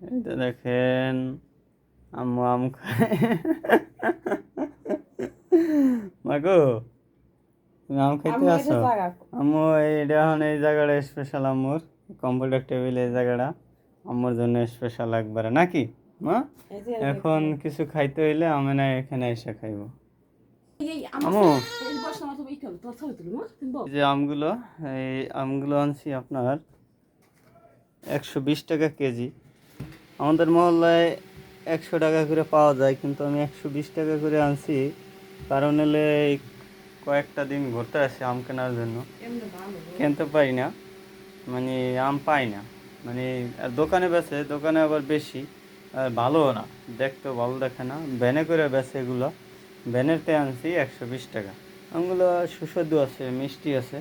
এইটা দেখেন আম্মু আম খায়। মাগো তুমি আম খাইতে আসো? আম্মু এইটা এখন এই জায়গাটা স্পেশাল আম্মুর কম্পিউটার টেবিল এই জায়গাটা। আম্মুর জন্য স্পেশাল একবারে নাকি? মা? এখন কিছু খাইতে হইলে আমি না এখানে এসে খাইবো। এই যে আমগুলো এই আমগুলো আনছি আপনার। একশো বিশ টাকা কেজি। আমাদের মহল্লায় একশো টাকা করে পাওয়া যায় কিন্তু আমি একশো বিশ টাকা করে আনছি। কারণ হলে কয়েকটা দিন ঘুরতে আসি আম কেনার জন্য। কিনতে পারি না। মানে আম পাই না। মানে আর দোকানে বেচে দোকানে আবার বেশি আর ভালোও না। দেখতে ভালো দেখে না। ভ্যানে করে বেছে এগুলো। ভ্যানেরতে আনছি একশো বিশ টাকা। আমগুলো সুস্বাদু আছে মিষ্টি আছে।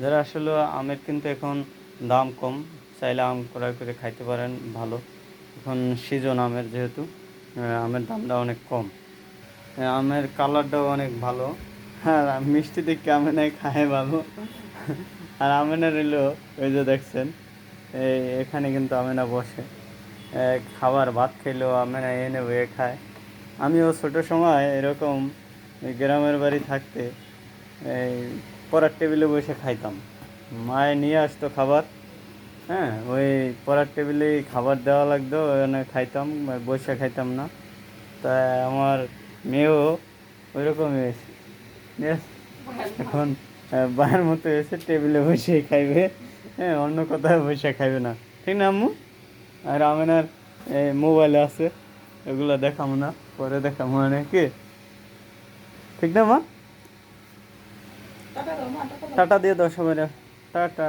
যারা আসলে আমের কিন্তু এখন দাম কম চাইলে আম ক্রয় করে খাইতে পারেন ভালো। এখন সিজন আমের যেহেতু আমের দামটা অনেক কম। আমের কালারটাও অনেক ভালো। আর আম- মিষ্টি দেখে আমেনাই খায় ভালো আর আমেনা রইল ওই যে দেখছেন, এই এখানে কিন্তু আমেনা বসে। খাবার ভাত খেলেও আমেনা এনে বয়ে খায়। আমিও ছোটো সময় এরকম গ্রামের বাড়ি থাকতে, এই পড়ার টেবিলে বসে খাইতাম। মায়ে নিয়ে আসতো খাবার হ্যাঁ ওই পড়ার টেবিলে খাবার দেওয়া লাগতো ওখানে খাইতাম বসে খাইতাম না। তা আমার মেয়েও ওই রকমই হয়েছে এখন বায়ের মতো এসে টেবিলে বসে খাইবে হ্যাঁ অন্য কোথাও বসে খাইবে না। ঠিক না আম্মু? আর আমেনার মোবাইলে আছে এগুলো দেখাবো না পরে দেখাবো মানে কি ঠিক না মা? টাটা দিয়ে সবাই টাটা।